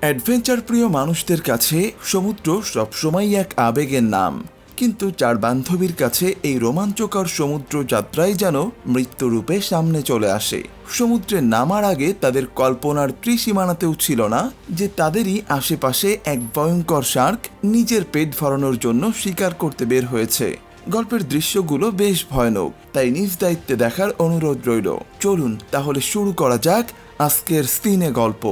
Adventure প্রিয় মানুষদের কাছে সমুদ্র সবসময়ই এক আবেগের নাম। কিন্তু চার বান্ধবীর কাছে এই রোমাঞ্চকর সমুদ্র যাত্রাই যেন মৃত্যুরূপে সামনে চলে আসে। সমুদ্রে নামার আগে তাদের কল্পনার ত্রিসীমানাতেও ছিল না যে তাদেরই আশেপাশে এক ভয়ঙ্কর শার্ক নিজের পেট ভরানোর জন্য শিকার করতে বের হয়েছে। গল্পের দৃশ্যগুলো বেশ ভয়ানক, তাই নিজ দায়িত্বে দেখার অনুরোধ রইল। চলুন তাহলে শুরু করা যাক আজকের স্ক্রিনে গল্প।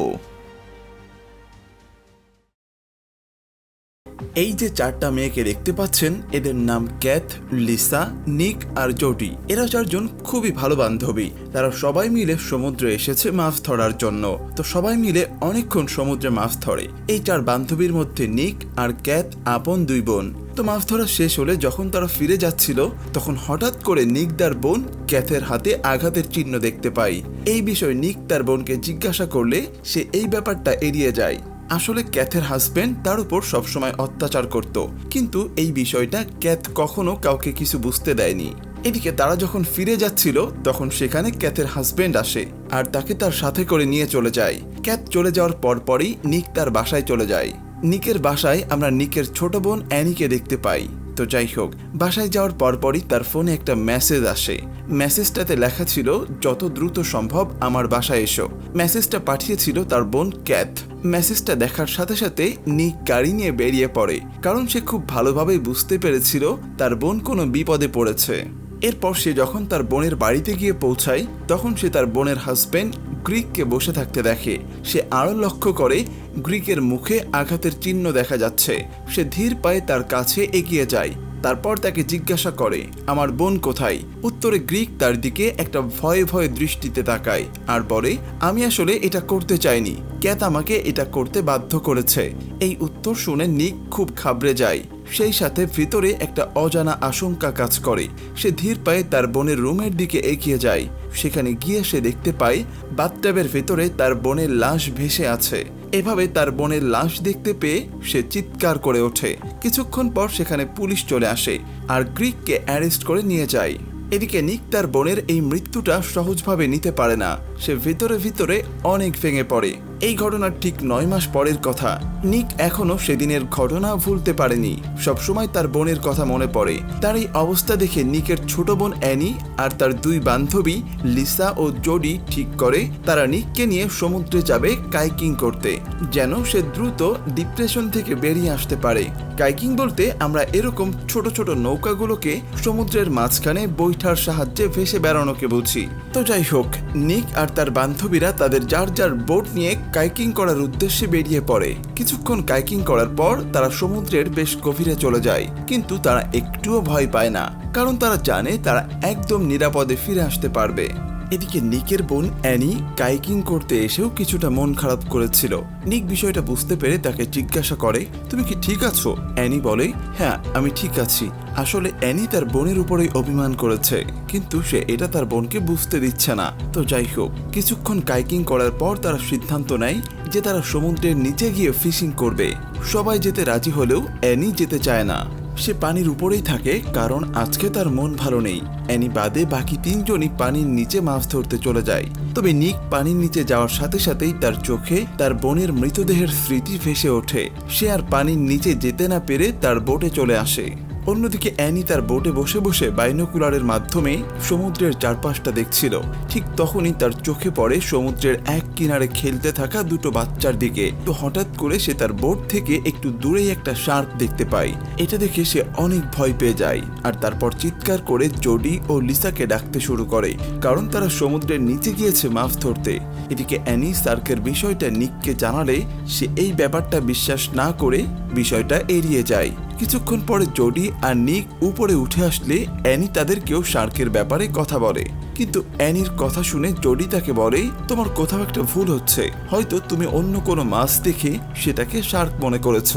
এই যে চারটা মেয়েকে দেখতে পাচ্ছেন, এদের নাম ক্যাথ, লিসা, নিক আর জোডি। এরা চারজন খুবই ভালো বান্ধবী। তারা সবাই মিলে সমুদ্রে এসেছে মাছ ধরার জন্য। তো সবাই মিলে অনেকক্ষণ সমুদ্রে মাছ ধরে। এই চার বান্ধবীর মধ্যে নিক আর ক্যাথ আপন দুই বোন। তো মাছ ধরা শেষ হলে যখন তারা ফিরে যাচ্ছিল, তখন হঠাৎ করে নিক তার বোন ক্যাথের হাতে আঘাতের চিহ্ন দেখতে পাই এই বিষয়ে নিক তার বোনকে জিজ্ঞাসা করলে সে এই ব্যাপারটা এড়িয়ে যায়। আসলে ক্যাথের হাজবেন্ড তার উপর সবসময় অত্যাচার করত। কিন্তু এই বিষয়টা ক্যাথ কখনো কাউকে কিছু বুঝতে দেয়নি। এদিকে তারা যখন ফিরে যাচ্ছিল, তখন সেখানে ক্যাথের হাজবেন্ড আসে আর তাকে তার সাথে করে নিয়ে চলে যায়। ক্যাথ চলে যাওয়ার পরপরই নিক তার বাসায় চলে যায়। নিকের বাসায় আমরা নিকের ছোট বোন অ্যানিকে দেখতে পাই। তো যাই হোক, বাসায় যাওয়ার পরপরই তার ফোনে একটা মেসেজ আসে। মেসেজটাতে লেখা ছিল, যত দ্রুত সম্ভব আমার বাসায় এসো। মেসেজটা পাঠিয়েছিল তার বোন ক্যাথ। মেসেজটা দেখার সাথে সাথে নিক গাড়ি নিয়ে বেরিয়ে পড়ে, কারণ সে খুব ভালোভাবেই বুঝতে পেরেছিল তার বোন কোনো বিপদে পড়েছে। এরপর সে যখন তার বোনের বাড়িতে গিয়ে পৌঁছায়, তখন সে তার বোনের হাজবেন্ড গ্রিককে বসে থাকতে দেখে। সে আরও লক্ষ্য করে, গ্রিকের মুখে আঘাতের চিহ্ন দেখা যাচ্ছে। সে ধীর পায়ে তার কাছে এগিয়ে যায়। তারপর তাকে জিজ্ঞাসা করে, আমার বোন কোথায়? উত্তরে গ্রিক তার দিকে একটা ভয়ে ভয়ে দৃষ্টিতে তাকায় আর বলে, আমি আসলে এটা করতে চাইনি। ক্যাত আমাকে এটা করতে বাধ্য করেছে। এই উত্তর শুনে নিক খুব খাবড়ে যায়। সেই সাথে ভিতরে একটা অজানা আশঙ্কা কাজ করে। সে ধীর পায়ে তার বোনের রুমের দিকে এগিয়ে যায়। সেখানে গিয়ে সে দেখতে পায়, বাথটাবের ভেতরে তার বোনের লাশ ভেসে আছে। এভাবে তার বোনের লাশ দেখতে পেয়ে সে চিৎকার করে ওঠে। কিছুক্ষণ পর সেখানে পুলিশ চলে আসে আর গ্রিককে অ্যারেস্ট করে নিয়ে যায়। এদিকে নিক তার বোনের এই মৃত্যুটা সহজভাবে নিতে পারে না। সে ভিতরে ভিতরে অনেক ভেঙে পড়ে। এই ঘটনার ঠিক নয় মাস পরের কথা। নিক এখনও সেদিনের ঘটনা ভুলতে পারেনি। সবসময় তার বোনের কথা মনে পড়ে। তার এই অবস্থা দেখে নিকের ছোট বোন অ্যানি আর তার দুই বান্ধবী লিসা ও জোডি ঠিক করে তারা নিককে নিয়ে সমুদ্রে যাবে কাইকিং করতে, যেন সে দ্রুত ডিপ্রেশন থেকে বেরিয়ে আসতে পারে। কাইকিং বলতে আমরা এরকম ছোট ছোট নৌকাগুলোকে সমুদ্রের মাঝখানে বৈঠার সাহায্যে ভেসে বেড়ানোকে বুঝি তো যাই হোক, নিক আর তার বান্ধবীরা তাদের যার যার বোট নিয়ে কাইকিং করার উদ্দেশ্যে বেরিয়ে পড়ে। কিছুক্ষণ কাইকিং করার পর তারা সমুদ্রের বেশ গভীরে চলে যায়, কিন্তু তারা একটুও ভয় পায় না, কারণ তারা জানে তারা একদম নিরাপদে ফিরে আসতে পারবে। এদিকে নিকের বোন অ্যানি কাইকিং করতে এসেও কিছুটা মন খারাপ করেছিল। নিক বিষয়টা বুঝতে পেরে তাকে জিজ্ঞাসা করে, তুমি কি ঠিক আছো? অ্যানি বলে হ্যাঁ আমি ঠিক আছি। আসলে অ্যানি তার বোনের উপরেই অভিমান করেছে, কিন্তু সে এটা তার বোনকে বুঝতে দিচ্ছে না। তো যাই হোক, কিছুক্ষণ কাইকিং করার পর তারা সিদ্ধান্ত নেয় যে তারা সমুদ্রের নিচে গিয়ে ফিশিং করবে। সবাই যেতে রাজি হলেও অ্যানি যেতে চায় না। সে পানির উপরেই থাকে, কারণ আজকে তার মন ভালো নেই। অ্যানি বাদে বাকি তিনজনই পানির নিচে মাছ ধরতে চলে যায়। তবে নিক পানির নিচে যাওয়ার সাথে সাথেই তার চোখে তার বোনের মৃতদেহের স্মৃতি ভেসে ওঠে। সে আর পানির নিচে যেতে না পেরে তার বোটে চলে আসে। অন্যদিকে অ্যানি তার বোটে বসে বসে বাইনোকুলারের মাধ্যমে সমুদ্রের চারপাশটা দেখছিল। ঠিক তখনই তার চোখে পড়ে সমুদ্রের এক কিনারে খেলতে থাকা দুটো বাচ্চার দিকে। তো হঠাৎ করে সে তার বোট থেকে একটু দূরেই একটা শার্ক দেখতে পায়। এটা দেখে সে অনেক ভয় পেয়ে যায় আর তারপর চিৎকার করে জোডি ও লিসাকে ডাকতে শুরু করে, কারণ তারা সমুদ্রের নিচে গিয়েছে মাছ ধরতে। এদিকে অ্যানি সার্কের বিষয়টা নিককে জানালে সে এই ব্যাপারটা বিশ্বাস না করে বিষয়টা এড়িয়ে যায়। কিছুক্ষণ পরে জোডি আর নিক উপরে উঠে আসলে অ্যানি তাদেরকেও শার্কের ব্যাপারে কথা বলে। কিন্তু অ্যানির কথা শুনে জোডি তাকে বলে, তোমার কোথাও একটা ভুল হচ্ছে। হয়তো তুমি অন্য কোনো মাছ দেখে সেটাকে শার্ক মনে করেছ।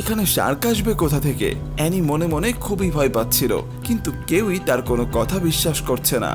এখানে শার্ক আসবে কোথা থেকে? অ্যানি মনে মনে খুবই ভয় পাচ্ছিল, কিন্তু কেউই তার কোনো কথা বিশ্বাস করছে না।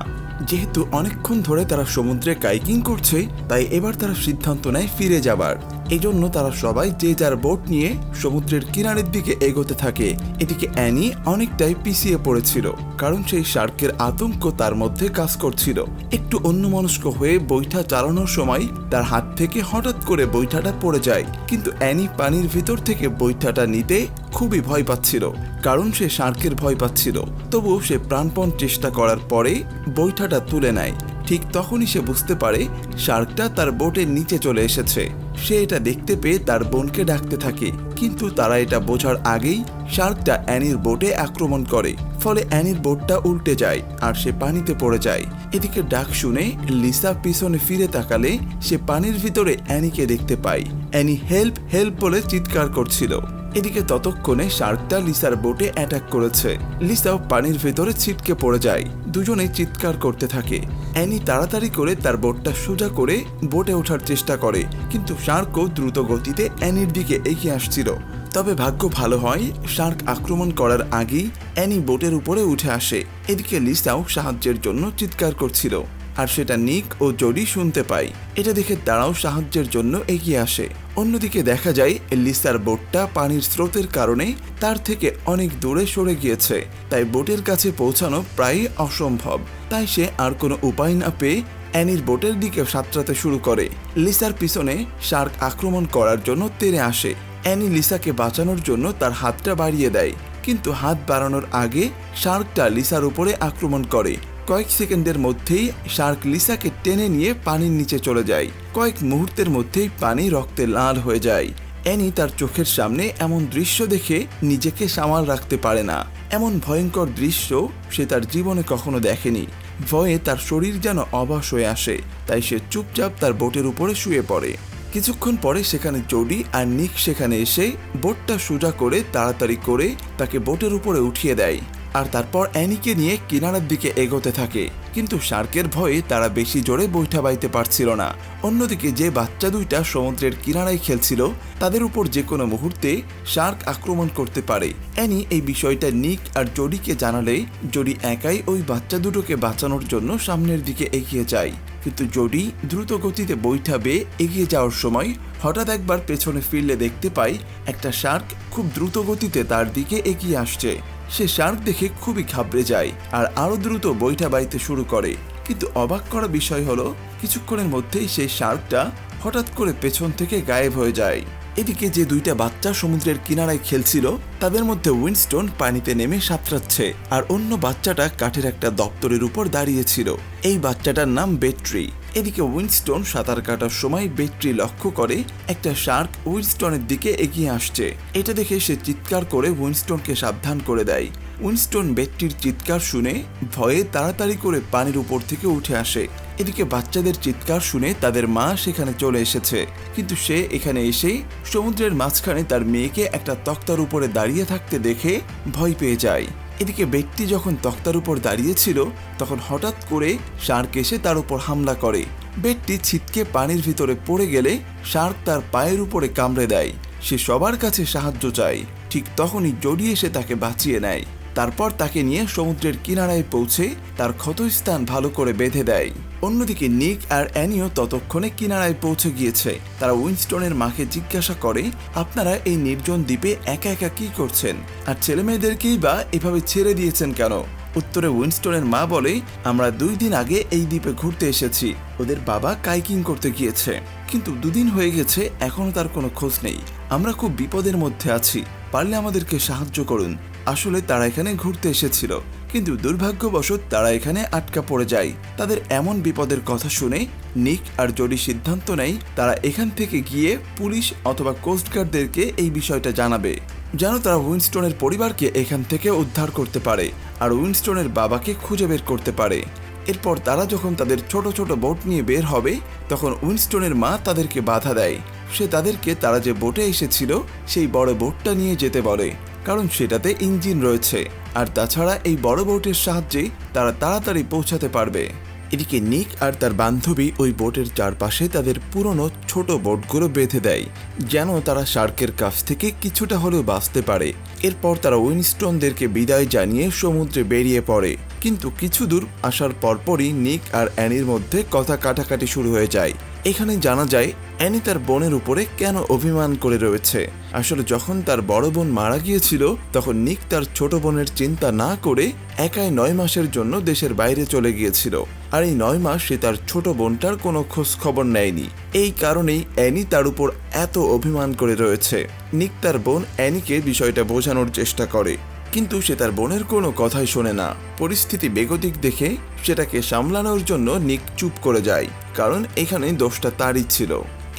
যেহেতু অনেকক্ষণ ধরে তারা সমুদ্রে কাইকিং করছে, তাই এবার তারা সিদ্ধান্ত নেয় ফিরে যাবার। এই জন্য তারা সবাই যে যার বোট নিয়ে সমুদ্রের কিনারের দিকে এগোতে থাকে। এদিকে অ্যানি অনেকটাই পিছিয়ে পড়েছিল, কারণ সেই শার্কের আতঙ্ক তার মধ্যে কাজ করছিল। একটু অন্যমনস্ক হয়ে বৈঠা চালানোর সময় তার হাত থেকে হঠাৎ করে বৈঠাটা পড়ে যায়। কিন্তু অ্যানি পানির ভিতর থেকে বৈঠাটা নিতে খুবই ভয় পাচ্ছিল, কারণ সে শার্কের ভয় পাচ্ছিল। তবুও সে প্রাণপণ চেষ্টা করার পরে বৈঠাটা তুলে নেয়। ঠিক তখনই সে বুঝতে পারে, শার্কটা তার বোটের নিচে চলে এসেছে। সে এটা দেখতে পেয়ে তার বোনকে ডাকতে থাকে। কিন্তু তারা এটা বোঝার আগেই শার্কটা অ্যানির বোটে আক্রমণ করে। ফলে অ্যানির বোটটা উল্টে যায় আর সে পানিতে পড়ে যায়। এদিকে ডাক শুনে লিসা পিছনে ফিরে তাকালে সে পানির ভিতরে অ্যানিকে দেখতে পায়। অ্যানি, হেল্প হেল্প বলে চিৎকার করছিল। এদিকে ততক্ষণে শার্কটা লিসার বোটে অ্যাটাক করেছে। লিসাও পানির ভেতরে ছিটকে পড়ে যায়। দুজনে চিৎকার করতে থাকে। অ্যানি তাড়াতাড়ি করে তার বোটটা সোজা করে বোটে ওঠার চেষ্টা করে। কিন্তু শার্কও দ্রুত গতিতে অ্যানির দিকে এগিয়ে আসছিল। তবে ভাগ্য ভালো হয় শার্ক আক্রমণ করার আগেই অ্যানি বোটের উপরে উঠে আসে। এদিকে লিসাও সাহায্যের জন্য চিৎকার করছিল। আর সেটা নিক ও জডি শুনতে পায় এটা দেখে তারাও সাহায্যের জন্য এগিয়ে আসে। অন্যদিকে দেখা যায় লিসার বোটটা পানির স্রোতের কারণে তার থেকে অনেক দূরে সরে গিয়েছে। তাই বোটের কাছে পৌঁছানো প্রায় অসম্ভব। তাই সে আর কোনো উপায় না পেয়ে অ্যানির বোটের দিকে সাঁতরাতে শুরু করে। লিসার পিছনে শার্ক আক্রমণ করার জন্য তেরে আসে। অ্যানি লিসাকে বাঁচানোর জন্য তার হাতটা বাড়িয়ে দেয়। কিন্তু হাত বাড়ানোর আগে শার্কটা লিসার উপরে আক্রমণ করে। কয়েক সেকেন্ডের মধ্যেই শার্ক লিসাকে টেনে নিয়ে পানির নিচে চলে যায়। কয়েক মুহূর্তের মধ্যেই পানি রক্তে লাল হয়ে যায়। অ্যানি তার চোখের সামনে এমন দৃশ্য দেখে নিজেকে সামাল রাখতে পারে না। এমন ভয়ঙ্কর দৃশ্য সে তার জীবনে কখনো দেখেনি। ভয়ে তার শরীর যেন অবাস হয়ে আসে, তাই সে চুপচাপ তার বোটের উপরে শুয়ে পড়ে। কিছুক্ষণ পরে সেখানে জোডি আর নিক সেখানে এসে বোটটা সোজা করে তাড়াতাড়ি করে তাকে বোটের উপরে উঠিয়ে দেয়। আর তারপর অ্যানিকে নিয়ে কিনারার দিকে এগোতে থাকে। কিন্তু শার্কের ভয়ে তারা বেশি জোরে বৈঠা বাইতে পারছিল না। অন্যদিকে যে বাচ্চা দুইটা সমুদ্রের কিনারায় খেলছিল, তাদের উপর যে কোনো মুহূর্তে শার্ক আক্রমণ করতে পারে। অ্যানি এই বিষয়টা নিক আর জডিকে জানালে জডি একাই ওই বাচ্চা দুটোকে বাঁচানোর জন্য সামনের দিকে এগিয়ে যায়। কিন্তু জোডি দ্রুত গতিতে বৈঠা বেয়ে এগিয়ে যাওয়ার সময় হঠাৎ একবার পেছনে ফিরলে দেখতে পাই একটা শার্ক খুব দ্রুত গতিতে তার দিকে এগিয়ে আসছে। সে শার্ক দেখে খুবই ঘাবড়ে যায় আর আরও দ্রুত বৈঠা বাইতে শুরু করে। কিন্তু অবাক করা বিষয় হলো, কিছুক্ষণের মধ্যেই সেই শার্কটা হঠাৎ করে পেছন থেকে গায়েব হয়ে যায়। এদিকে যে দুইটা বাচ্চা সমুদ্রের কিনারায় খেলছিল, তাদের মধ্যে উইনস্টোন পানিতে নেমে সাঁতরাচ্ছে, আর অন্য বাচ্চাটা কাঠের একটা দপ্তরের উপর দাঁড়িয়েছিল। এই বাচ্চাটার নাম বেট্রি। এদিকে উইনস্টোন সাঁতার কাটার সময় বেট্রি লক্ষ্য করে একটা শার্ক উইনস্টনের দিকে এগিয়ে আসছে। এটা দেখে সে চিৎকার করে উইনস্টোনকে সাবধান করে দেয়। উইনস্টোন বেট্রির চিৎকার শুনে ভয়ে তাড়াতাড়ি করে পানির উপর থেকে উঠে আসে। এদিকে বাচ্চাদের চিৎকার শুনে তাদের মা সেখানে চলে এসেছে। কিন্তু সে এখানে এসেই সমুদ্রের মাঝখানে তার মেয়েকে একটা তক্তার উপরে দাঁড়িয়ে থাকতে দেখে ভয় পেয়ে যায়। এদিকে ব্যক্তি যখন তক্তার উপর দাঁড়িয়েছিল, তখন হঠাৎ করে শার্ক এসে তার উপর হামলা করে। ব্যক্তি ছিটকে পানির ভিতরে পড়ে গেলে শার্ক তার পায়ের উপরে কামড়ে দেয়। সে সবার কাছে সাহায্য চায়। ঠিক তখনই জড়িয়ে এসে তাকে বাঁচিয়ে নেয়। তারপর তাকে নিয়ে সমুদ্রের কিনারায় পৌঁছে তার ক্ষতস্থান ভালো করে বেঁধে দেয়। অন্যদিকে নিক আর অ্যানিও ততক্ষণে কিনারায় পৌঁছে গিয়েছে। তারা উইনস্টনের মাকে জিজ্ঞাসা করে, আপনারা এই নির্জন দ্বীপে একা একা কি করছেন? আর ছেলেমেয়েদেরকেই বা এভাবে ছেড়ে দিয়েছেন কেন? উত্তরে উইনস্টনের মা বলে, আমরা দুই দিন আগে এই দ্বীপে ঘুরতে এসেছি। ওদের বাবা কাইকিং করতে গিয়েছে। কিন্তু দুদিন হয়ে গেছে, এখনও তার কোনো খোঁজ নেই। আমরা খুব বিপদের মধ্যে আছি। পারলে আমাদেরকে সাহায্য করুন। আসলে তারা এখানে ঘুরতে এসেছিল। কিন্তু দুর্ভাগ্যবশত তারা এখানে আটকা পড়ে যায়। তাদের এমন বিপদের কথা শুনে নিক আর জডি সিদ্ধান্ত নেয় তারা এখান থেকে গিয়ে পুলিশ অথবা কোস্টগার্ডদেরকে এই বিষয়টা জানাবে। যেন তারা উইনস্টনের পরিবারকে এখান থেকে উদ্ধার করতে পারে আর উইনস্টনের বাবাকে খুঁজে বের করতে পারে। এরপর তারা যখন তাদের ছোট ছোট বোট নিয়ে বের হবে, তখন উইনস্টনের মা তাদেরকে বাধা দেয়। সে তাদেরকে তারা যে বোটে এসেছিল, সেই বড় বোটটা নিয়ে যেতে বলে। কারণ সেটাতে ইঞ্জিন রয়েছে। আর তাছাড়া এই বড় বোটের সাহায্যে তারা তাড়াতাড়ি পৌঁছাতে পারবে। এদিকে নিক আর তার বান্ধবী ওই বোটের চারপাশে তাদের পুরনো ছোট বোটগুলো বেঁধে দেয়, যেন তারা শার্কের কাছ থেকে কিছুটা হলেও বাঁচতে পারে। এরপর তারা উইনস্টনদেরকে বিদায় জানিয়ে সমুদ্রে বেরিয়ে পড়ে। কিন্তু কিছু দূর আসার পরপরই নিক আর অ্যানির মধ্যে কথা কাটাকাটি শুরু হয়ে যায়। এখানে জানা যায়, অ্যানি তার বোনের উপরে কেন অভিমান করে রয়েছে। আসলে যখন তার বড় বোন মারা গিয়েছিল, তখন নিক তার ছোট বোনের চিন্তা না করে একাই নয় মাসের জন্য দেশের বাইরে চলে গিয়েছিল। আর এই নয় মাস সে তার ছোট বোনটার কোনো খোঁজ খবর নেয়নি। এই কারণেই অ্যানি তার উপর এত অভিমান করে রয়েছে। নিক তার বোন অ্যানিকে বিষয়টা বোঝানোর চেষ্টা করে। কিন্তু সে তার বোনের কোনো কথাই শোনে না। পরিস্থিতি বেগতিক দেখে সেটাকে সামলানোর জন্য নিক চুপ করে যায়, কারণ এখানে দোষটা তারই ছিল।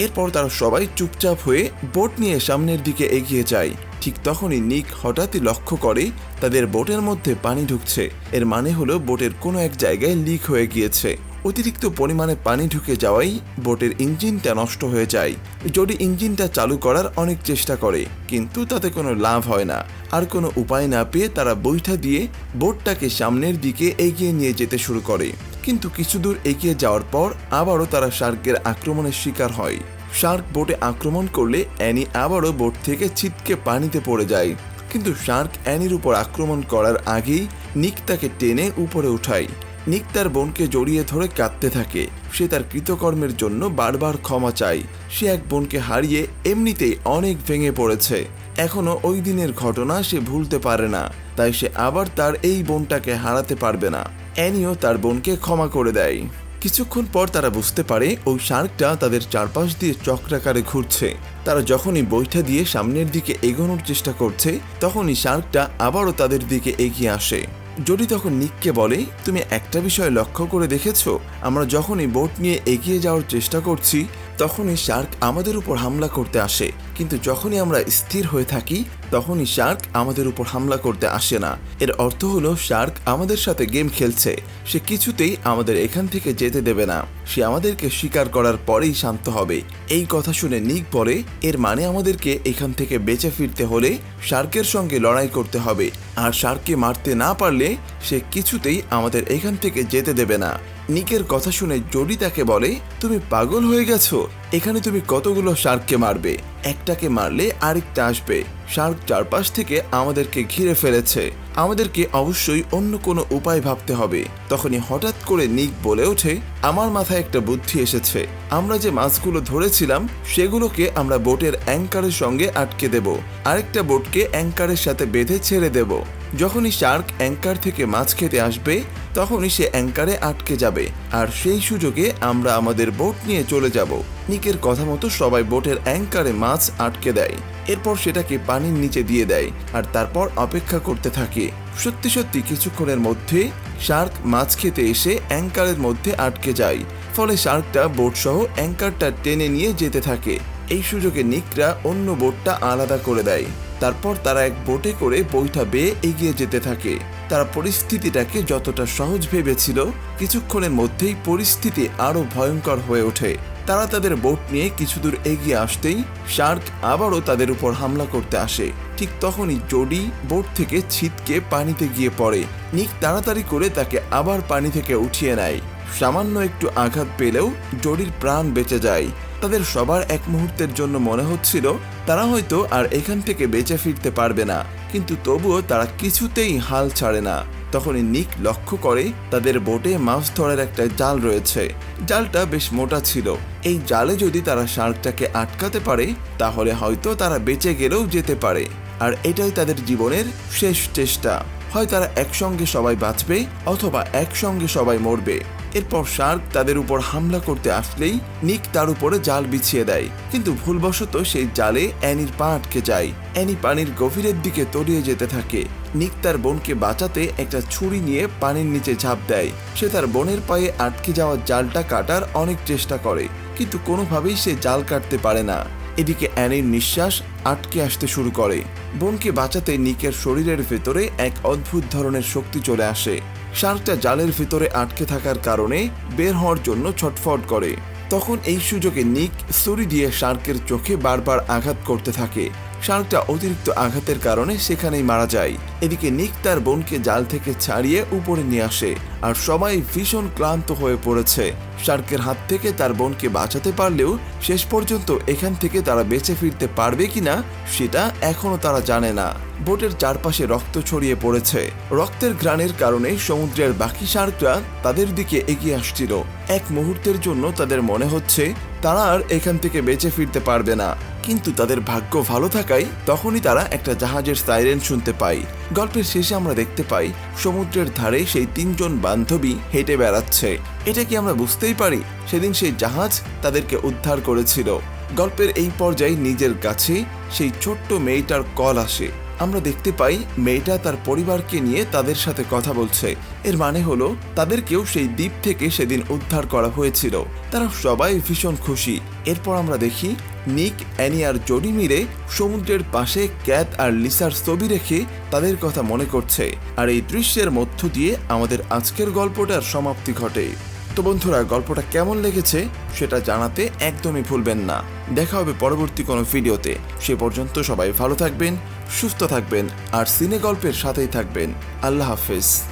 এরপর তারা সবাই চুপচাপ হয়ে বোট নিয়ে সামনের দিকে এগিয়ে যায়। ঠিক তখনই নিক হঠাৎই লক্ষ্য করে তাদের বোটের মধ্যে পানি ঢুকছে। এর মানে হলো বোটের কোনো এক জায়গায় লিক হয়ে গিয়েছে। অতিরিক্ত পরিমাণে পানি ঢুকে যাওয়াই বোটের ইঞ্জিনটা নষ্ট হয়ে যায়। যদি ইঞ্জিনটা চালু করার অনেক চেষ্টা করে, কিন্তু তাতে কোনো লাভ হয় না। আর কোনো উপায় না পেয়ে তারা বৈঠা দিয়ে বোটটাকে সামনের দিকে এগিয়ে নিয়ে যেতে শুরু করে। কিন্তু কিছু দূর এগিয়ে যাওয়ার পর আবারও তারা শার্কের আক্রমণের শিকার হয়। শার্ক বোটে আক্রমণ করলে অ্যানি আবারও বোট থেকে ছিটকে পানিতে পড়ে যায়। কিন্তু শার্ক অ্যানির উপর আক্রমণ করার আগেই নিক তাকে টেনে উপরে উঠায়। নিক তার বোনকে জড়িয়ে ধরে কাঁদতে থাকে। সে তার কৃতকর্মের জন্য বারবার ক্ষমা চায়। সে এক বোনকে হারিয়ে এমনিতেই অনেক ভেঙে পড়েছে। এখনও ওই দিনের ঘটনা সে ভুলতে পারে না। তাই সে আবার তার এই বোনটাকে হারাতে পারবে না। অ্যানিও তার বোনকে ক্ষমা করে দেয়। কিছুক্ষণ পর তারা বুঝতে পারে ওই শার্কটা তাদের চারপাশ দিয়ে চক্রাকারে ঘুরছে। তারা যখনই বৈঠা দিয়ে সামনের দিকে এগোনোর চেষ্টা করছে, তখনই শার্কটা আবারও তাদের দিকে এগিয়ে আসে। জডি তখন নিককে বলে, তুমি একটা বিষয় লক্ষ্য করে দেখেছ, আমরা যখনই বোট নিয়ে এগিয়ে যাওয়ার চেষ্টা করছি তখনই শার্ক আমাদের উপর হামলা করতে আসে। কিন্তু যখনই আমরা স্থির হয়ে থাকি, তখনই শার্ক আমাদের উপর হামলা করতে আসে না। এর অর্থ হলো, শার্ক আমাদের সাথে গেম খেলছে। সে কিছুতেই আমাদের এখান থেকে যেতে দেবে না। সে আমাদেরকে স্বীকার করার পরেই শান্ত হবে। এই কথা শুনে নিক বলে, এর মানে আমাদেরকে এখান থেকে বেঁচে ফিরতে হলে শার্কের সঙ্গে লড়াই করতে হবে। আর শার্ককে মারতে না পারলে, সে কিছুতেই আমাদের এখান থেকে যেতে দেবে না। নিকের কথা শুনে জডি তাকে বলে, তুমি পাগল হয়ে গেছো। এখানে তুমি কতগুলো শার্ককে মারবে? একটাকে মারলে আরেকটা আসবে। শার্ক চারপাশ থেকে আমাদেরকে ঘিরে ফেলেছে। আমাদেরকে অবশ্যই অন্য কোনো উপায় ভাবতে হবে। তখনই হঠাৎ করে নিক বলে ওঠে, আমার মাথায় একটা বুদ্ধি এসেছে। আমরা যে মাছগুলো ধরেছিলাম, সেগুলোকে আমরা বোটের অ্যাঙ্কারের সঙ্গে আটকে দেব। আরেকটা বোটকে অ্যাঙ্কারের সাথে বেঁধে ছেড়ে দেব। যখনই শার্ক অ্যাঙ্কার থেকে মাছ খেতে আসবে, তখনই সে অ্যাঙ্কারে আটকে যাবে। আর সেই সুযোগে আমরা আমাদের বোট নিয়ে চলে যাব। নিকের কথা মতো সবাই বোটের অ্যাঙ্কারে মাছ আটকে দেয়। এরপর সেটাকে পানির নিচে দিয়ে দেয় আর তারপর অপেক্ষা করতে থাকে। সত্যি সত্যি কিছুক্ষণের মধ্যে শার্ক মাছ খেতে এসে অ্যাঙ্কারের মধ্যে আটকে যায়। ফলে শার্কটা বোট সহ অ্যাঙ্কারটা টেনে নিয়ে যেতে থাকে। এই সুযোগে নিকরা অন্য বোটটা আলাদা করে দেয়। তারপর তারা এক বোটে করে বইটা বেয়ে এগিয়ে যেতে থাকে। তারা পরিস্থিতিটাকে যতটা সহজ ভেবেছিল, কিছুক্ষণের মধ্যেই পরিস্থিতি আরও ভয়ঙ্কর হয়ে ওঠে। তারা তাদের বোট নিয়ে কিছু দূর এগিয়ে আসতেই শার্ক আবারও তাদের উপর হামলা করতে আসে। ঠিক তখনই জডি বোট থেকে ছিটকে পানিতে গিয়ে পড়ে। নিক তাড়াতাড়ি করে তাকে আবার পানি থেকে উঠিয়ে নেয়। সামান্য একটু আঘাত পেলেও জডির প্রাণ বেঁচে যায়। তাদের সবার এক মুহূর্তের জন্য মনে হচ্ছিল, তারা হয়তো আর এখান থেকে বেঁচে ফিরতে পারবে না। কিন্তু তবুও তারা কিছুতেই হাল ছাড়ে না। তখনই নিক লক্ষ্য করে তাদের বোটে মাছ ধরার একটা জাল রয়েছে। জালটা বেশ মোটা ছিল। এই জালে যদি তারা শার্কটাকে আটকাতে পারে, তাহলে হয়তো তারা বেঁচে গেলেও যেতে পারে। আর এটাই তাদের জীবনের শেষ চেষ্টা। হয় তারা একসঙ্গে সবাই বাঁচবে, অথবা একসঙ্গে সবাই মরবে। এরপর শার্ক তাদের উপর হামলা করতে আসলেই নিক তার উপরে জাল বিছিয়ে দেয়। কিন্তু ভুলবশত সেই জালে অ্যানির পা আটকে যায়। অ্যানি পানির গভীরের দিকে তলিয়ে যেতে থাকে। নিক তার বোনকে বাঁচাতে একটা ছুরি নিয়ে পানির নিচে ঝাঁপ দেয়। সে তার বোনের পায়ে আটকে যাওয়া জালটা কাটার অনেক চেষ্টা করে, কিন্তু কোনোভাবেই সে জাল কাটতে পারে না। এদিকে অ্যানির নিঃশ্বাস আটকে আসতে শুরু করে। বোনকে বাঁচাতে নিকের শরীরের ভেতরে এক অদ্ভুত ধরনের শক্তি চলে আসে। শার্কটা জালের ভেতরে আটকে থাকার কারণে বের হওয়ার জন্য ছটফট করে। তখন এই সুযোগে নিক ছুরি দিয়ে শার্কের চোখে বারবার আঘাত করতে থাকে। শার্কটা অতিরিক্ত আঘাতের কারণে সেখানেই মারা যায়। এদিকে নিক তার বোনকে জাল থেকে ছাড়িয়ে উপরে নিয়ে আসে আর সবাই ভীষণ ক্লান্ত হয়ে পড়েছে। শার্কের হাত থেকে তার বোনকে বাঁচাতে পারলেও শেষ পর্যন্ত এখান থেকে তারা বেঁচে ফিরতে পারবে কিনা সেটা এখনও তারা জানে না। বোটের চারপাশে রক্ত ছড়িয়ে পড়েছে। রক্তের ঘ্রাণের কারণে সমুদ্রের বাকি শার্করা তাদের দিকে এগিয়ে আসছিল। এক মুহূর্তের জন্য তাদের মনে হচ্ছে তারা আর এখান থেকে বেঁচে ফিরতে পারবে না। কিন্তু তাদের ভাগ্য ভালো থাকায় তখনই তারা একটা জাহাজের সাইরেন শুনতে পায়। গল্পের শেষে আমরা দেখতে পাই, সমুদ্রের ধারে সেই তিনজন বান্ধবী হেঁটে বেড়াচ্ছে। এটা কি আমরা বুঝতেই পারি? সেদিন সেই জাহাজ তাদেরকে উদ্ধার করেছিল। গল্পের এই পর্যায়ে নিজের কাছে সেই ছোট্ট মেয়েটার কল আসে। আমরা দেখতে পাই, মেয়েটা তার পরিবারকে নিয়ে তাদের সাথে কথা বলছে। এর মানে হলো, তাদেরকেও সেই দ্বীপ থেকে সেদিন উদ্ধার করা হয়েছিল। তারা সবাই ভীষণ খুশি। এরপর আমরা দেখি নিক, অ্যানি আর জডি মিলে সমুদ্রের পাশে ক্যাথ আর লিসার ছবি রেখে তাদের কথা মনে করছে। আর এই দৃশ্যের মধ্য দিয়ে আমাদের আজকের গল্পটার সমাপ্তি ঘটে। তো বন্ধুরা, গল্পটা কেমন লেগেছে সেটা জানাতে একদমই ভুলবেন না। দেখা হবে পরবর্তী কোনো ভিডিওতে। সে পর্যন্ত সবাই ভালো থাকবেন, সুস্থ থাকবেন, আর সিনে গল্পের সাথেই থাকবেন। আল্লাহ হাফেজ।